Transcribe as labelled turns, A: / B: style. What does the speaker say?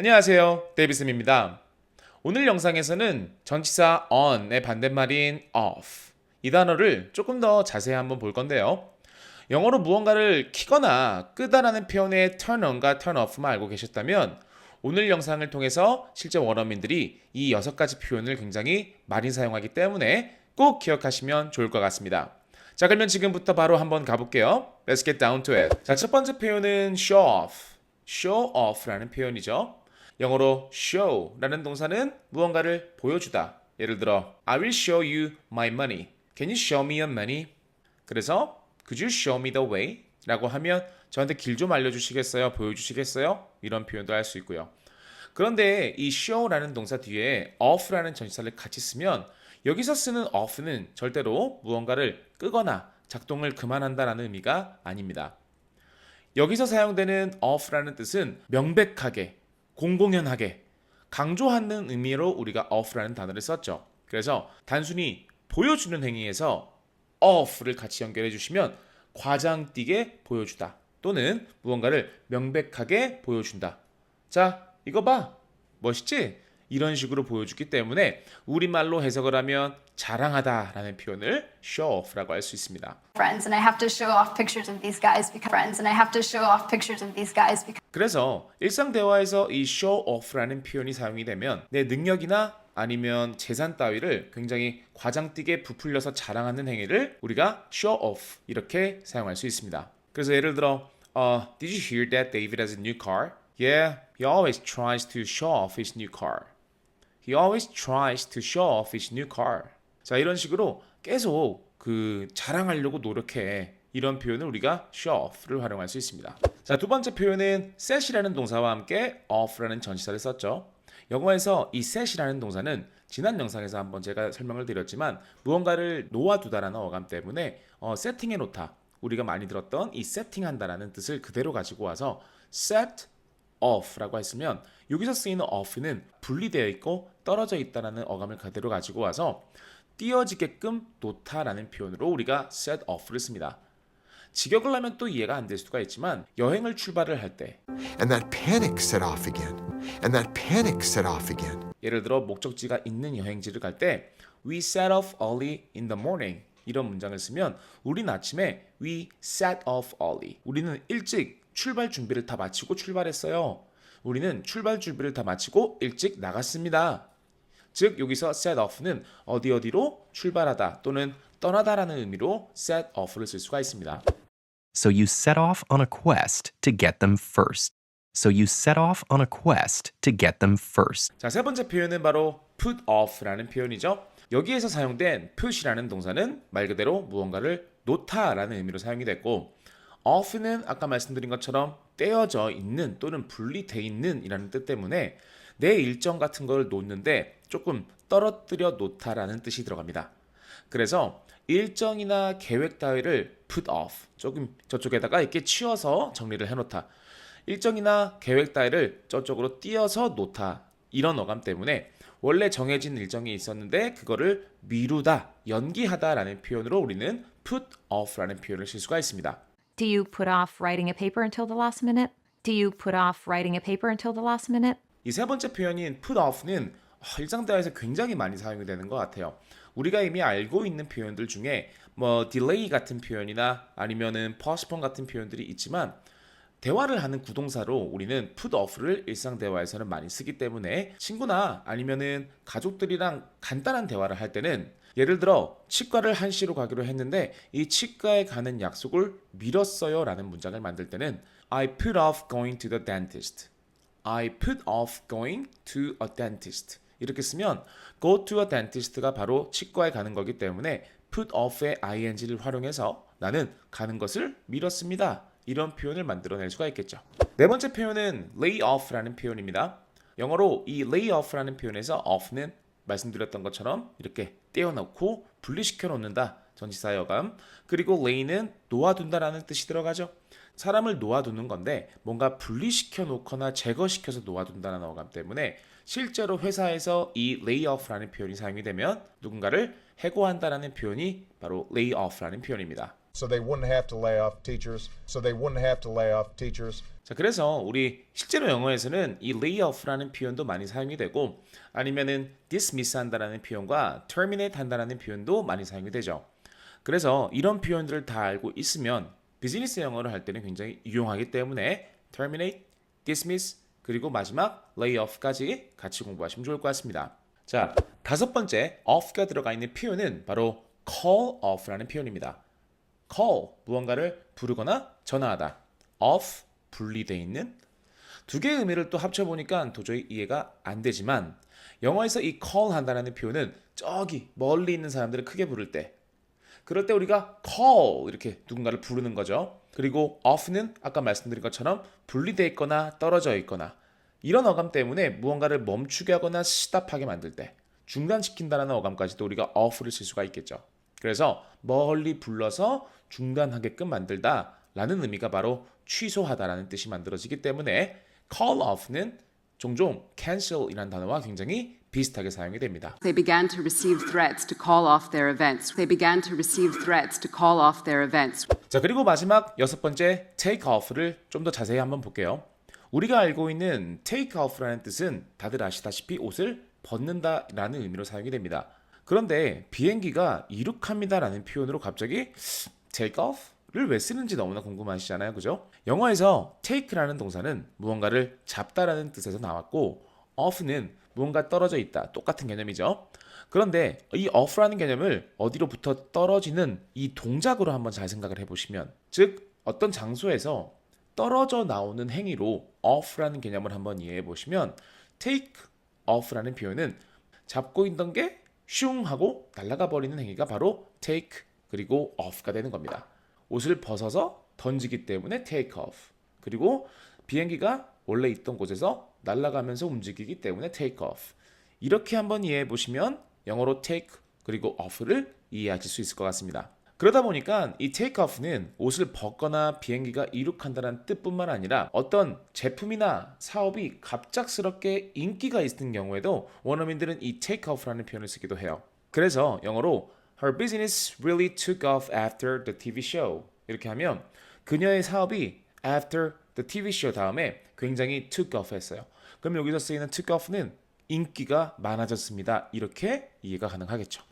A: 안녕하세요. 데이비스입니다. 오늘 영상에서는 전치사 on의 반대말인 off 이 단어를 조금 더 자세히 한번 볼 건데요. 영어로 무언가를 키거나 끄다라는 표현의 turn on과 turn off만 알고 계셨다면 오늘 영상을 통해서 실제 원어민들이 이 여섯 가지 표현을 굉장히 많이 사용하기 때문에 꼭 기억하시면 좋을 것 같습니다. 자, 그러면 지금부터 바로 한번 가볼게요. Let's get down to it. 자, 첫 번째 표현은 show off. show off라는 표현이죠. 영어로 show라는 동사는 무언가를 보여주다. 예를 들어, I will show you my money. Can you show me your money? 그래서 Could you show me the way? 라고 하면 저한테 길 좀 알려주시겠어요? 보여주시겠어요? 이런 표현도 할 수 있고요. 그런데 이 show라는 동사 뒤에 off라는 전치사를 같이 쓰면 여기서 쓰는 off는 절대로 무언가를 끄거나 작동을 그만한다라는 의미가 아닙니다. 여기서 사용되는 off라는 뜻은 명백하게, 공공연하게, 강조하는 의미로 우리가 off라는 단어를 썼죠. 그래서 단순히 보여주는 행위에서 off를 같이 연결해 주시면 과장띠게 보여주다 또는 무언가를 명백하게 보여준다. 자, 이거 봐. 멋있지? 이런 식으로 보여주기 때문에 우리말로 해석을 하면 자랑하다라는 표현을 show off라고 할 수 있습니다.
B: friends and I have to show off pictures of these guys because friends and I have to show off pictures of these guys because
A: 그래서 일상 대화에서 이 show off라는 표현이 사용이 되면 내 능력이나 아니면 재산 따위를 굉장히 과장띠게 부풀려서 자랑하는 행위를 우리가 show off 이렇게 사용할 수 있습니다. 그래서 예를 들어 uh, Did you hear that David has a new car? Yeah, he always tries to show off his new car. He always tries to show off his new car. 자, 이런 식으로 계속 그 자랑하려고 노력해. 이런 표현을 우리가 show off를 활용할 수 있습니다. 자, 두 번째 표현은 set이라는 동사와 함께 off라는 전치사를 썼죠. 영어에서 이 set이라는 동사는 지난 영상에서 한번 제가 설명을 드렸지만 무언가를 놓아두다라는 어감 때문에 어, 세팅해 놓다. 우리가 많이 들었던 이 세팅한다라는 뜻을 그대로 가지고 와서 set off라고 했으면 여기서 쓰이는 off는 분리되어 있고 떨어져 있다라는 어감을 그대로 가지고 와서 띄어지게끔 놓다라는 표현으로 우리가 set off를 씁니다. 직역을 하면 또 이해가 안 될 수가 있지만 여행을 출발을 할때
C: And that panic set off again. And that panic set off again.
A: 예를 들어 목적지가 있는 여행지를 갈 때 we set off early in the morning 이런 문장을 쓰면 우린 아침에 we set off early 우리는 일찍 출발 준비를 다 마치고 출발했어요. 우리는 출발 준비를 다 마치고 일찍 나갔습니다. 즉 여기서 set off는 어디 어디로 출발하다 또는 떠나다라는 의미로 set off를 쓸 수가 있습니다.
D: So you set off on a quest to get them first. So you set off on a quest to get them first.
A: 자, 세 번째 표현은 바로 put off라는 표현이죠. 여기에서 사용된 put이라는 동사는 말 그대로 무언가를 놓다라는 의미로 사용이 됐고 off는 아까 말씀드린 것처럼 떼어져 있는 또는 분리돼 있는 이라는 뜻 때문에 내 일정 같은 걸 놓는데 조금 떨어뜨려 놓다라는 뜻이 들어갑니다. 그래서 일정이나 계획 따위를 put off 조금 저쪽에다가 이렇게 치워서 정리를 해놓다. 일정이나 계획 따위를 저쪽으로 띄어서 놓다. 이런 어감 때문에 원래 정해진 일정이 있었는데 그거를 미루다, 연기하다라는 표현으로 우리는 put off라는 표현을 쓸 수가 있습니다.
E: Do you put off writing a paper until the last minute? Do you put off writing a paper until the last minute?
A: 이 세 번째 표현인 put off는 어, 일상 대화에서 굉장히 많이 사용이 되는 것 같아요. 우리가 이미 알고 있는 표현들 중에 뭐 delay 같은 표현이나 아니면은 postpone 같은 표현들이 있지만 대화를 하는 구동사로 우리는 put off를 일상 대화에서는 많이 쓰기 때문에 친구나 아니면은 가족들이랑 간단한 대화를 할 때는 예를 들어 치과를 1시로 가기로 했는데 이 치과에 가는 약속을 미뤘어요 라는 문장을 만들 때는 I put off going to the dentist. I put off going to a dentist. 이렇게 쓰면 go to a dentist가 바로 치과에 가는 거기 때문에 put off의 ing를 활용해서 나는 가는 것을 미뤘습니다. 이런 표현을 만들어낼 수가 있겠죠. 네 번째 표현은 lay off라는 표현입니다. 영어로 이 lay off라는 표현에서 off는 말씀드렸던 것처럼 이렇게 떼어놓고 분리시켜 놓는다. 전치사 여감. 그리고 lay는 놓아둔다라는 뜻이 들어가죠. 사람을 놓아두는 건데 뭔가 분리시켜 놓거나 제거시켜서 놓아둔다는 어감 때문에 실제로 회사에서 이 lay off라는 표현이 사용이 되면 누군가를 해고한다라는 표현이 바로 lay off라는 표현입니다.
F: so they wouldn't have to lay off teachers, so they wouldn't have to lay off teachers.
A: 자, 그래서 우리 실제로 영어에서는 이 lay off라는 표현도 많이 사용이 되고 아니면은 dismiss 한다라는 표현과 terminate 한다라는 표현도 많이 사용이 되죠. 그래서 이런 표현들을 다 알고 있으면 비즈니스 영어를 할 때는 굉장히 유용하기 때문에 terminate, dismiss 그리고 마지막 lay off까지 같이 공부하시면 좋을 것 같습니다. 자, 다섯 번째 off가 들어가 있는 표현은 바로 call off라는 표현입니다. call 무언가를 부르거나 전화하다. off 분리돼 있는 두 개의 의미를 또 합쳐 보니까 도저히 이해가 안 되지만 영어에서 이 call 한다는 표현은 저기 멀리 있는 사람들을 크게 부를 때 그럴 때 우리가 call 이렇게 누군가를 부르는 거죠. 그리고 off는 아까 말씀드린 것처럼 분리돼 있거나 떨어져 있거나 이런 어감 때문에 무언가를 멈추게 하거나 스탑하게 만들 때 중단시킨다라는 어감까지도 우리가 off를 쓸 수가 있겠죠. 그래서 멀리 불러서 중단하게끔 만들다라는 의미가 바로 취소하다라는 뜻이 만들어지기 때문에 call off는 종종 cancel이라는 단어와 굉장히 비슷하게 사용이 됩니다.
F: They began to receive threats to call off their events. They began to receive threats to call off their events.
A: 자, 그리고 마지막 여섯 번째 take off를 좀 더 자세히 한번 볼게요. 우리가 알고 있는 take off라는 뜻은 다들 아시다시피 옷을 벗는다라는 의미로 사용이 됩니다. 그런데 비행기가 이륙합니다라는 표현으로 갑자기 take off 를 왜 쓰는지 너무나 궁금하시잖아요. 그죠? 영어에서 take라는 동사는 무언가를 잡다라는 뜻에서 나왔고 off는 무언가 떨어져 있다. 똑같은 개념이죠. 그런데 이 off라는 개념을 어디로부터 떨어지는 이 동작으로 한번 잘 생각을 해보시면 즉 어떤 장소에서 떨어져 나오는 행위로 off라는 개념을 한번 이해해 보시면 take off라는 표현은 잡고 있던 게 슝 하고 날아가 버리는 행위가 바로 take 그리고 off가 되는 겁니다. 옷을 벗어서 던지기 때문에 take off. 그리고 비행기가 원래 있던 곳에서 날아가면서 움직이기 때문에 take off. 이렇게 한번 이해해 보시면 영어로 take 그리고 off를 이해하실 수 있을 것 같습니다. 그러다 보니까 이 take off는 옷을 벗거나 비행기가 이륙한다는 뜻뿐만 아니라 어떤 제품이나 사업이 갑작스럽게 인기가 있는 경우에도 원어민들은 이 take off라는 표현을 쓰기도 해요. 그래서 영어로 Her business really took off after the TV show 이렇게 하면 그녀의 사업이 after the TV show 다음에 굉장히 took off 했어요. 그럼 여기서 쓰이는 took off는 인기가 많아졌습니다. 이렇게 이해가 가능하겠죠.